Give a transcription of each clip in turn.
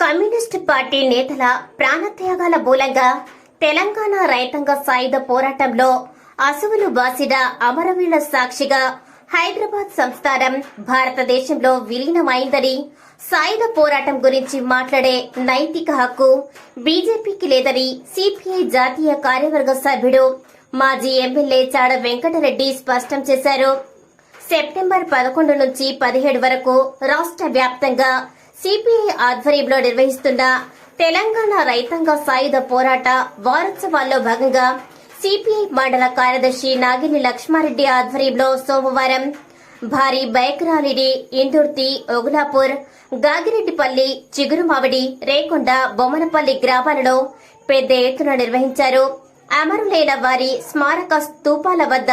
Communist party నేతల ప్రాణత్యాగాల మూలంగా తెలంగాణ రైతాంగ సాయుధ పోరాటంలో అసువులు బాసిన అమరవీరుల సాక్షిగా హైదరాబాద్ సంస్థానం భారతదేశంలో విలీనమైందని సాయుధ పోరాటం గురించి మాట్లాడే నైతిక హక్కు బీజేపీకి లేదని సిపిఐ జాతీయ కార్యవర్గ సభ్యుడు మాజీ ఎమ్మెల్యే చాడ వెంకటరెడ్డి స్పష్టం చేశారు. సెప్టెంబర్ పదకొండు నుంచి పదిహేడు వరకు రాష్ట్ర వ్యాప్తంగా సిపిఐ ఆధ్వర్యంలో నిర్వహిస్తున్న తెలంగాణ రైతాంగ సాయుధ పోరాట వారోత్సవాల్లో భాగంగా సిపిఐ మండల కార్యదర్శి నాగిని లక్ష్మారెడ్డి ఆధ్వర్యంలో సోమవారం భారీ బైక్ ర్యాలీని ఇందుర్తి ఒగులాపూర్ గాగిరెడ్డిపల్లి చిగురుమావిడి రేకొండ బొమ్మనపల్లి గ్రామాలలో పెద్ద ఎత్తున నిర్వహించారు. అమరులైన వారి స్మారక స్తూపాల వద్ద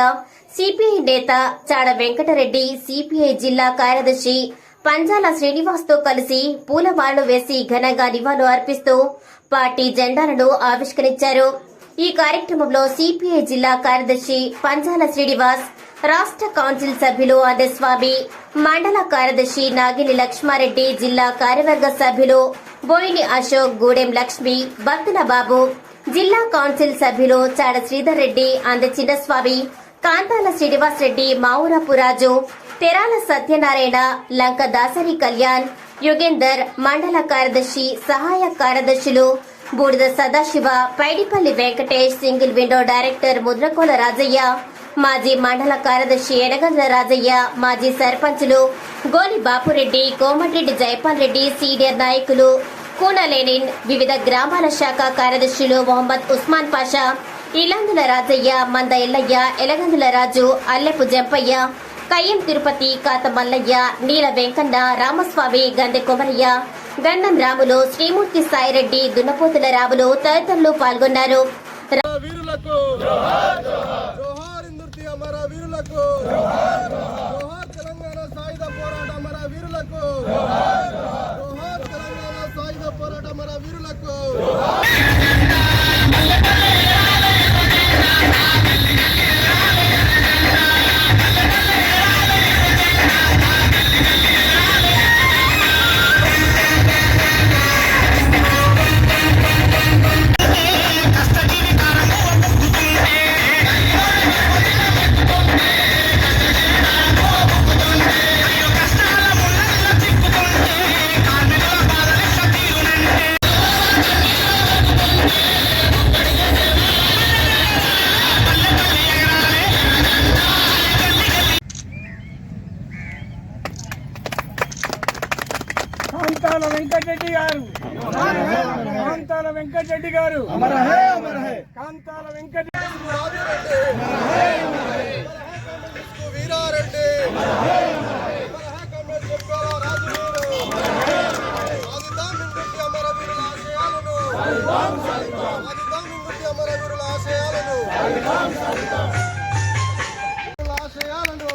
సిపిఐ నేత చాడ వెంకటరెడ్డి సిపిఐ జిల్లా కార్యదర్శి పంజాల శ్రీనివాస్తో కలిసి పూలమాలలు వేసి ఘనంగా నివాళులు అర్పిస్తూ పార్టీ జెండాలను ఆవిష్కరించారు. ఈ కార్యక్రమంలో సిపిఐ జిల్లా కార్యదర్శి పంజాల శ్రీనివాస్ రాష్ట్ర కౌన్సిల్ సభ్యులు అందస్వామి మండల కార్యదర్శి నాగిని లక్ష్మారెడ్డి జిల్లా కార్యవర్గ సభ్యులు బోయిని అశోక్ గూడెం లక్ష్మి బత్తుల బాబు జిల్లా కౌన్సిల్ సభ్యులు చాడ శ్రీధర్ రెడ్డి అంద చిన్నస్వామి కాంతాల శ్రీనివాస్ రెడ్డి మావురపు రాజు తెరాల సత్యనారాయణ లంక దాసరి కళ్యాణ్ యుగేందర్ మండల కార్యదర్శి సహాయ కార్యదర్శులు Budida Sadashiva Paidipalli Venkatesh single window director Mudrakola Rajaiah మాజీ మండల కార్యదర్శి ఎనగండ్ల రాజయ్య మాజీ సర్పంచులు గోలి బాపురెడ్డి కోమటిరెడ్డి జైపాల్ రెడ్డి సీనియర్ నాయకులు కూన లెనిన్ వివిధ గ్రామాల శాఖ కార్యదర్శులు మొహమ్మద్ ఉస్మాన్ పాషా ఇలాందుల రాజయ్య మంద ఎల్లయ్య ఎలగందుల రాజు అల్లెపు జంపయ్య కయ్యం తిరుపతి కాత మల్లయ్య నీల వెంకన్న రామస్వామి గంధె కొమరయ్య గండం రాములు శ్రీమూర్తి సాయిరెడ్డి దున్నపోతుల రాములు తదితరులు పాల్గొన్నారు. వీరులకు జోహార్ వీరులకు జోహార్ తెలంగాణ సాయుధ పోరాట అమర వీరులకు తెలంగాణ సాయుధ పోరాట వీరులకు. వెంకటరెడ్డి గారు కాంతాల వెంకట వీరారెడ్డి ఆశయాలను ఆశయాలను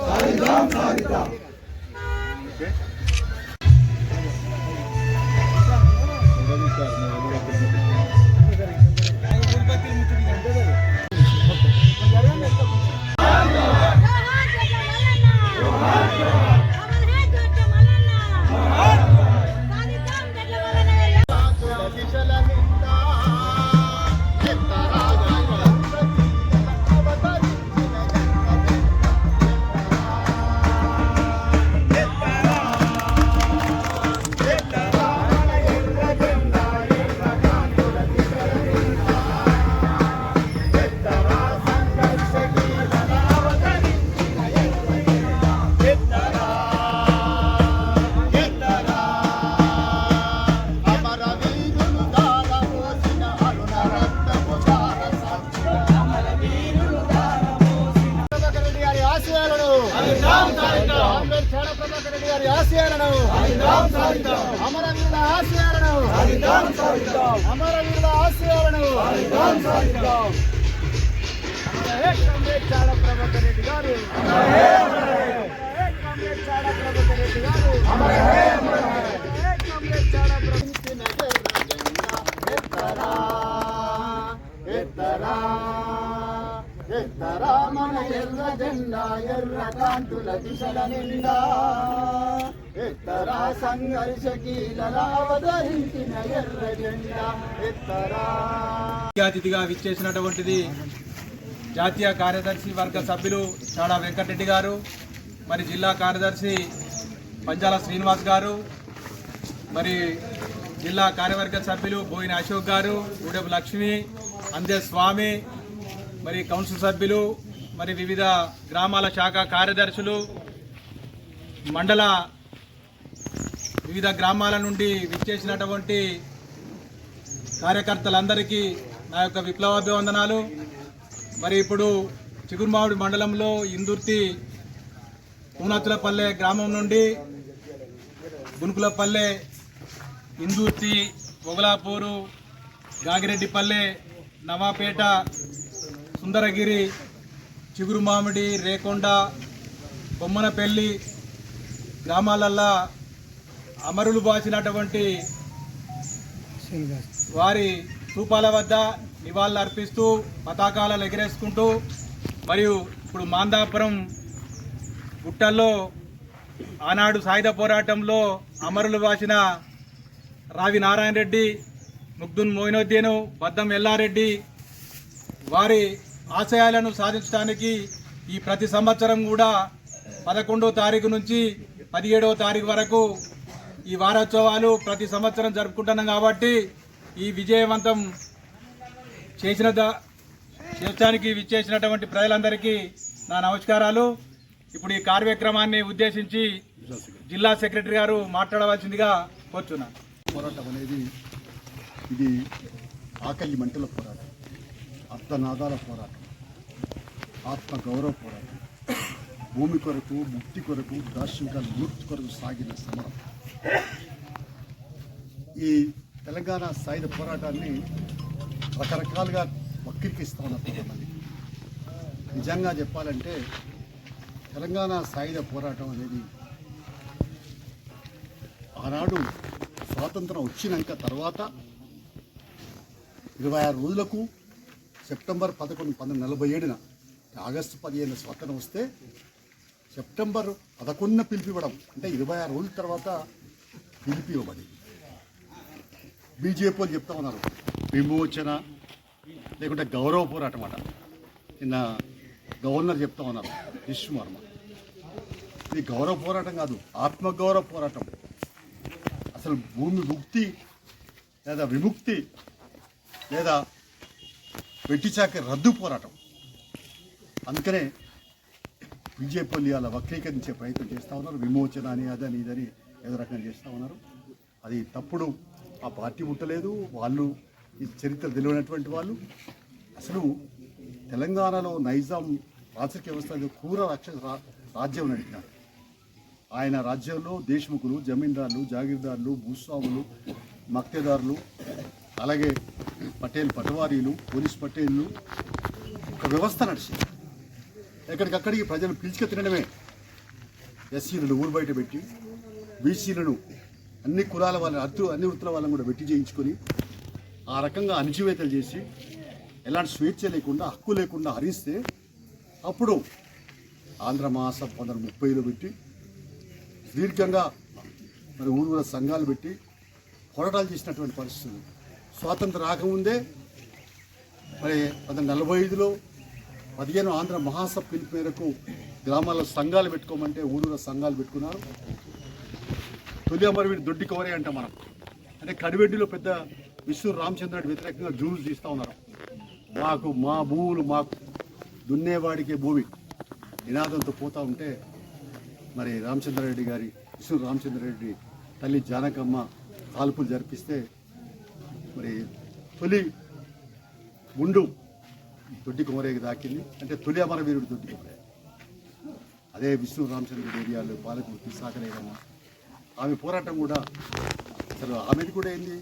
ఎత్తరా మన ఎర్ర జెండా ఎర్ర కాంతుల దిశల నిండా ఎత్తరా సంఘర్షకీలలా అవతరించిన ఎర్ర జెండా ఎత్తరా. అతిథిగా విచ్చేసినటువంటిది జాతీయ కార్యదర్శి వర్గ సభ్యులు చాడా వెంకటరెడ్డి గారు మరి జిల్లా కార్యదర్శి పంజాల శ్రీనివాస్ గారు మరి జిల్లా కార్యవర్గ సభ్యులు బోయిన అశోక్ గారు గూడెపు లక్ష్మి అందే స్వామి మరి కౌన్సిల్ సభ్యులు మరి వివిధ గ్రామాల శాఖ కార్యదర్శులు మండల వివిధ గ్రామాల నుండి విచ్చేసినటువంటి కార్యకర్తలందరికీ నా యొక్క విప్లవాభివందనాలు. మరి ఇప్పుడు చిగురుమావిడి మండలంలో ఇందుర్తి పూనతులపల్లె గ్రామం నుండి గునుకులపల్లె ఇందుర్తి మొగలాపూరు గాగిరెడ్డిపల్లె నవాపేట సుందరగిరి చిగురుమామిడి రేకొండ బొమ్మనపల్లి గ్రామాలల్లా అమరులు బాసినటువంటి వారి స్థూపాల వద్ద నివాళులు అర్పిస్తూ పతాకాలను ఎగరేసుకుంటూ మరియు ఇప్పుడు మాందాపురం గుట్టల్లో ఆనాడు సాయుధ పోరాటంలో అమరులు వాసిన రావి నారాయణ రెడ్డి ముగ్దున్ మోయినోద్దీను బద్దం ఎల్లారెడ్డి వారి ఆశయాలను సాధించడానికి ఈ ప్రతి సంవత్సరం కూడా పదకొండో తారీఖు నుంచి పదిహేడవ తారీఖు వరకు ఈ వారోత్సవాలు ప్రతి సంవత్సరం జరుపుకుంటున్నాం కాబట్టి ఈ విజయవంతం చేసిన చేయడానికి విచ్చేసినటువంటి ప్రజలందరికీ నా నమస్కారాలు. ఇప్పుడు ఈ కార్యక్రమాన్ని ఉద్దేశించి జిల్లా సెక్రటరీ గారు మాట్లాడవలసిందిగా కోరుచున్నాను పోరాటం అనేది ఇది ఆకలి మంటల పోరాటం అర్థనాదాల పోరాటం ఆత్మ గౌరవ పోరాటం. భూమి కొరకు ముక్తి కొరకు దార్శనిక మూర్తి కొరకు సాగిన సమరం. ఈ తెలంగాణ సాయుధ పోరాటాన్ని రకరకాలుగా వక్రీకరిస్తూ ఉన్నారు కొంతమంది. నిజంగా చెప్పాలంటే తెలంగాణ సాయుధ పోరాటం అనేది ఆనాడు స్వాతంత్రం వచ్చినాక తర్వాత ఇరవై ఆరు రోజులకు సెప్టెంబర్ పదకొండు పంతొమ్మిది నలభై ఏడున ఆగస్టు పదిహేను స్వాతంత్రం వస్తే సెప్టెంబర్ పదకొండున పిలిపివ్వడం అంటే ఇరవై ఆరు రోజుల తర్వాత పిలిపివ్వబడి బీజేపీ వాళ్ళు చెప్తా ఉన్నారు. విమోచన లేకుంటే గౌరవ పోరాటం అట. నిన్న గవర్నర్ చెప్తా ఉన్నారు విశ్వవర్మ ఇది గౌరవ పోరాటం కాదు ఆత్మగౌరవ పోరాటం. అసలు భూమి ముక్తి లేదా విముక్తి లేదా పెట్టిచాక రద్దు పోరాటం. అందుకనే బీజేపీ అలా వక్రీకరించే ప్రయత్నం చేస్తూ ఉన్నారు. విమోచన అని అదని ఇదని ఏదో రకంగా చేస్తూ ఉన్నారు. అది తప్పుడు ఆ పార్టీ ఉండలేదు వాళ్ళు ఈ చరిత్ర తెలియనటువంటి వాళ్ళు. అసలు తెలంగాణలో నైజాం రాజకీయ వ్యవస్థ అనేది క్రూర రాక్షస రా- రాజ్యం నడిపినాడు ఆయన రాజ్యంలో దేశముఖులు జమీందారులు జాగీర్దారులు భూస్వాములు మక్తేదారులు అలాగే పటేల్ పటవారీలు పోలీస్ పటేళ్ళు ఒక వ్యవస్థ నడిచింది. ఎక్కడికక్కడికి ప్రజలు పిలిచిక తినడమే ఎస్సీలను ఊరు బయట పెట్టి బీసీలను అన్ని కులాల వాళ్ళని అత్తు అన్ని వృత్తుల వాళ్ళని కూడా వెట్టి చేయించుకొని ఆ రకంగా అణిచివేతలు చేసి ఎలాంటి స్వేచ్ఛ లేకుండా హక్కు లేకుండా హరిస్తే అప్పుడు ఆంధ్ర మహాసభ పంతొమ్మిది వందల ముప్పైలో పెట్టి దీర్ఘంగా మరి ఊరు సంఘాలు పెట్టి పోరాటాలు చేసినటువంటి పరిస్థితులు. స్వాతంత్రం రాకముందే మరి పంతొమ్మిది నలభై ఐదులో పదిహేను ఆంధ్ర మహాసభ పిలుపు మేరకు గ్రామాల్లో సంఘాలు పెట్టుకోమంటే ఊరూర సంఘాలు పెట్టుకున్నారు. తొలి అమరవీడి దొడ్డి కవరే అంటాం మనం. అంటే కడివెడ్డిలో పెద్ద విష్ణు రామచంద్రుడి వ్యతిరేకంగా జూలు తీస్తూ ఉన్నారు. మాకు మా భూములు మాకు దున్నేవాడికే భూమి. నినాదంతో పోతా ఉంటే మరి రామచంద్రారెడ్డి గారి విష్ణు రామచంద్రారెడ్డి తల్లి జానకమ్మ కాల్పులు జరిపిస్తే మరి తొలి గుండు దొడ్డి కుమరేకి దాకింది. అంటే తొలి అమరవీరుడు దొడ్డి కుమరే. అదే విష్ణు రామచంద్రుడి ఏరియాలో పాలకుర్తి సాకలేదమ్మ ఆమె పోరాటం కూడా అసలు ఆమెది కూడా ఏంది?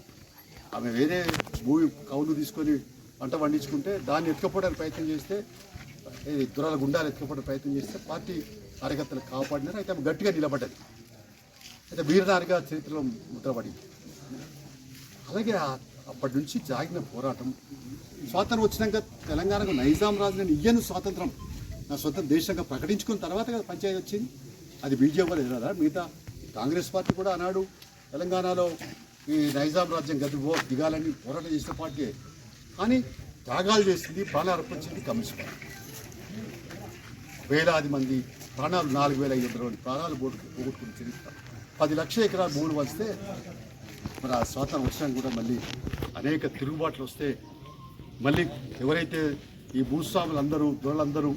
ఆమె వేరే భూమి కౌలు తీసుకొని పంట పండించుకుంటే దాన్ని ఎత్తుకపోవడానికి ప్రయత్నం చేస్తే దురాల గుండాలు ఎత్తుకపోవడానికి ప్రయత్నం చేస్తే పార్టీ కార్యకర్తలు కాపాడినారు అయితే ఆమె గట్టిగా నిలబడ్డది. అయితే వీరనారిగా చరిత్రలో ముద్రపడింది. అలాగే అప్పటి నుంచి జాగిన పోరాటం స్వాతంత్రం వచ్చినాక తెలంగాణకు నైజాం రాజుని ఇయ్యను స్వాతంత్రం నా సొంత దేశంగా ప్రకటించుకున్న తర్వాత కదా పంచాయతీ వచ్చింది. అది బీజేపీ వల్ల ఎదురదా మిగతా కాంగ్రెస్ పార్టీ కూడా ఆనాడు తెలంగాణలో ఈ నైజాం రాజ్యం గదిపో దిగాలని పోరాటం చేసిన పార్టీ. కానీ త్యాగాలు చేసింది ప్రాణాలు అర్పించింది కమ్యూనిస్ట్ పార్టీ. వేలాది మంది ప్రాణాలు నాలుగు వేల ఐదు వందల మంది ప్రాణాలు పోగొట్టుకుని చరిత్ర పది లక్షల ఎకరాలు భూములు వస్తే మరి ఆ స్వాతంత్రం వచ్చినాక కూడా మళ్ళీ అనేక తిరుగుబాట్లు వస్తే మళ్ళీ ఎవరైతే ఈ భూస్వాములు అందరూ దొరలందరూ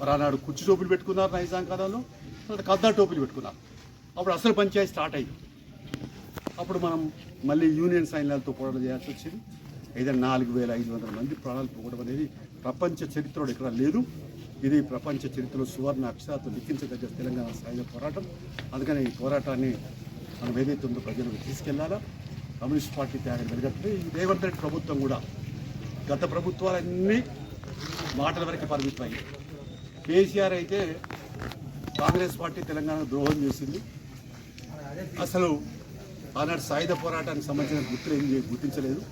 మరి ఆనాడు కుర్చీ టోపులు పెట్టుకున్నారు నైజాం కాలంలో తర్వాత కద్దా టోపులు పెట్టుకున్నారు. అప్పుడు అసలు పంచాయతీ స్టార్ట్ అయింది అప్పుడు మనం మళ్ళీ యూనియన్ సైన్యాలతో పోరాటం చేయాల్సి వచ్చింది. ఏదైనా నాలుగు వేల ఐదు వందల మంది ప్రాణాలు పోవడం అనేది ప్రపంచ చరిత్రలో ఇక్కడ లేదు. ఇది ప్రపంచ చరిత్రలో సువర్ణ అక్షరాలతో లిఖించదగ్గ తెలంగాణ సాయుధ పోరాటం. అందుకని ఈ పోరాటాన్ని మనం ఏదైతే ఉందో ప్రజలకు తీసుకెళ్ళాలా? కమ్యూనిస్ట్ పార్టీ త్యాగం జరగట్లేదు ఈ రేవంత్ రెడ్డి ప్రభుత్వం కూడా గత ప్రభుత్వాలన్నీ మాటల వరకు పరిమితమయ్యాయి. కేసీఆర్ అయితే కాంగ్రెస్ పార్టీ తెలంగాణ ద్రోహం చేసింది. అసలు ఆనాడు సాయుధ పోరాటానికి సంబంధించిన గుర్తులు ఏం గుర్తించలేదు.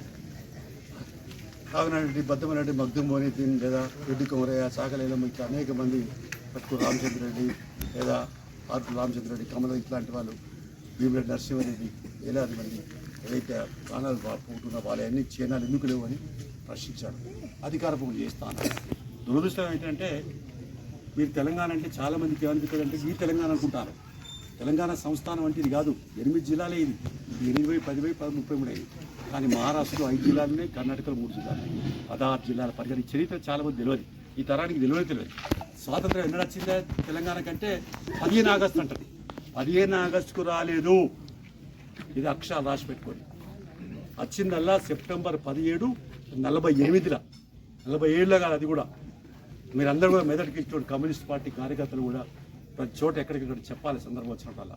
కాకినాడ బద్దమరెడ్డి మగ్దుం మోనీద్దీన్ లేదా రెడ్డి కుమరయ్య చాకలేలం ఇట్లా అనేక మంది పట్టుకు రామచంద్ర రెడ్డి లేదా ఆర్పు రామచంద్ర రెడ్డి కమల ఇట్లాంటి వాళ్ళు భీమరెడ్డి నరసింహారెడ్డి వేలాది మంది ఏదైతే ప్రాణాలు పోతున్న వాళ్ళన్నీ చైనాలు ఎందుకు లేవు అని ప్రశ్నించాడు అధికార చేస్తాను దురదృష్టం ఏంటంటే మీరు తెలంగాణ అంటే చాలామందికి ఏమనిపిస్తుంది అంటే ఈ తెలంగాణ అనుకుంటారు. తెలంగాణ సంస్థానం అంటే ఇది కాదు. ఎనిమిది జిల్లాలే ఇది. ఎనిమిది పది వై పది ముప్పై మూడు అయింది కానీ మహారాష్ట్రలో ఐదు జిల్లాలు ఉన్నాయి కర్ణాటకలో మూడు జిల్లాలు పదహారు జిల్లాల పరిగణ చరిత్ర చాలామంది తెలియదు. ఈ తరానికి తెలియదు తెలియదు. స్వాతంత్రం ఎన్నడ వచ్చిందే? తెలంగాణ కంటే పదిహేను ఆగస్టు అంటది. పదిహేను ఆగస్టుకు రాలేదు. ఇది అక్షరాలు రాసి పెట్టుకోండి. వచ్చిందల్లా సెప్టెంబర్ పదిహేడు నలభై ఎనిమిదిలో. నలభై ఏళ్ళలో కాదు అది కూడా. మీరందరూ కూడా మెదడుకి ఇచ్చిన కమ్యూనిస్ట్ పార్టీ కార్యకర్తలు కూడా ప్రతి చోట ఎక్కడికక్కడ చెప్పాలి సందర్భం వచ్చినప్పుడల్లా.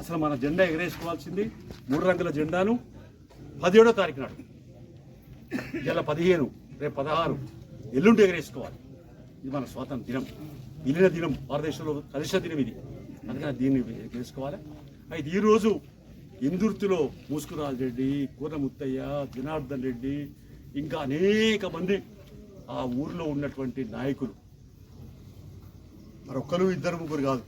అసలు మన జెండా ఎగరేసుకోవాల్సింది మూడు రంగుల జెండాను పదిహేడో తారీఖు నాడు. ఇలా పదిహేను రేపు పదహారు. ఎల్లుండి ఎగరేసుకోవాలి. ఇది మన స్వాతంత్ర దినం. ఇల్లిన దినం భారతదేశంలో కలిసిన దినం ఇది. అందుకని దీన్ని ఎగరేసుకోవాలి. అయితే ఈరోజు ఇందుర్తిలో మూసుకురాజు రెడ్డి కూరముత్తయ్య జనార్దన్ రెడ్డి ఇంకా అనేక మంది ఆ ఊర్లో ఉన్నటువంటి నాయకులు మరొక్కరు ఇద్దరు ముగ్గురు కాదు.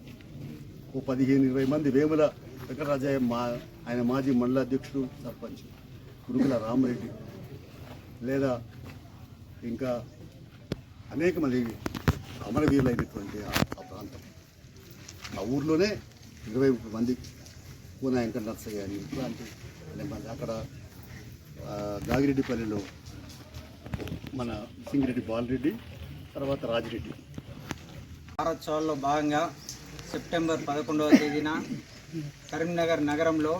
ఓ పదిహేను ఇరవై మంది వేముల వెంకటరాజయ్య మా ఆయన మాజీ మండల అధ్యక్షుడు సర్పంచ్ గురుకుల రామరెడ్డి. లేదా ఇంకా అనేక మంది అమరవీరులైనటువంటి ఆ ప్రాంతం. ఆ ఊర్లోనే ఇరవై ముప్పై మంది పూన వెంకట నర్సయ్య అని ఇట్లాంటి మంది అక్కడ గాగిరెడ్డిపల్లిలో మన సింగిరెడ్డి బాలరెడ్డి తర్వాత రాజిరెడ్డి. వారోత్సవాల్లో భాగంగా సెప్టెంబర్ పదకొండవ తేదీన కరీంనగర్ నగరంలో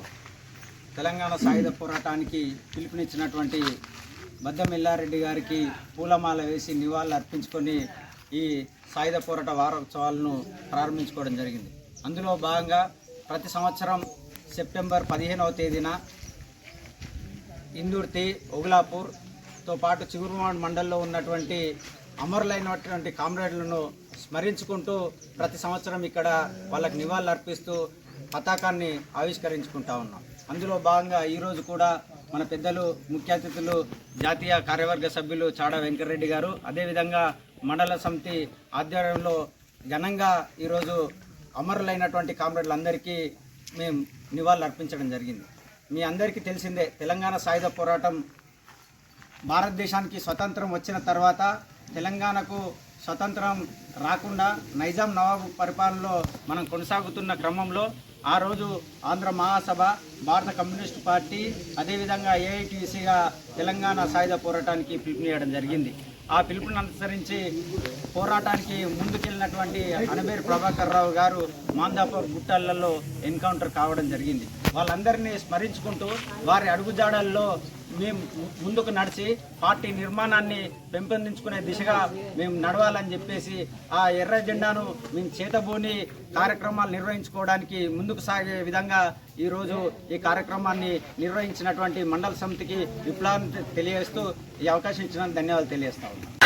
తెలంగాణ సాయుధ పోరాటానికి పిలుపునిచ్చినటువంటి బద్దం ఎల్లారెడ్డి గారికి పూలమాల వేసి నివాళులు అర్పించుకొని ఈ సాయుధ పోరాట వారోత్సవాలను ప్రారంభించుకోవడం జరిగింది. అందులో భాగంగా ప్రతి సంవత్సరం సెప్టెంబర్ పదిహేనవ తేదీన ఇందుర్తి ఒగులాపూర్తో పాటు చిగురుమాడ్ మండల్లో ఉన్నటువంటి అమరులైనటువంటి కామ్రేడ్లను స్మరించుకుంటూ ప్రతి సంవత్సరం ఇక్కడ వాళ్ళకి నివాళులు అర్పిస్తూ పతాకాన్ని ఆవిష్కరించుకుంటా ఉన్నాం. అందులో భాగంగా ఈరోజు కూడా మన పెద్దలు ముఖ్య అతిథులు జాతీయ కార్యవర్గ సభ్యులు చాడా వెంకటరెడ్డి గారు అదేవిధంగా మండల సమితి ఆధ్వర్యంలో ఘనంగా ఈరోజు అమరులైనటువంటి కామ్రేడ్లందరికీ మేము నివాళులు అర్పించడం జరిగింది. మీ అందరికీ తెలిసిందే తెలంగాణ సాయుధ పోరాటం భారతదేశానికి స్వతంత్రం వచ్చిన తర్వాత తెలంగాణకు స్వతంత్రం రాకుండా నైజాం నవాబు పరిపాలనలో మనం కొనసాగుతున్న క్రమంలో ఆ రోజు ఆంధ్ర మహాసభ భారత కమ్యూనిస్ట్ పార్టీ అదేవిధంగా ఏఐటీసీగా తెలంగాణ సాయుధ పోరాటానికి పిలుపునియడం జరిగింది. ఆ పిలుపుని అనుసరించి పోరాటానికి ముందుకెళ్ళినటువంటి అనబేరు ప్రభాకర్ రావు గారు మాందాపూర్ గుట్టలలో ఎన్కౌంటర్ కావడం జరిగింది. వాళ్ళందరినీ స్మరించుకుంటూ వారి అడుగుజాడల్లో మేము ముందుకు నడిచి పార్టీ నిర్మాణాన్ని పెంపొందించుకునే దిశగా మేము నడవాలని చెప్పేసి ఆ ఎర్ర జెండాను మేము చేతబూని కార్యక్రమాలు నిర్వహించుకోవడానికి ముందుకు సాగే విధంగా ఈరోజు ఈ కార్యక్రమాన్ని నిర్వహించినటువంటి మండల సమితికి విప్లవాన్ని తెలియజేస్తూ ఈ అవకాశం ఇచ్చినందుకు ధన్యవాదాలు తెలియజేస్తా ఉన్నాను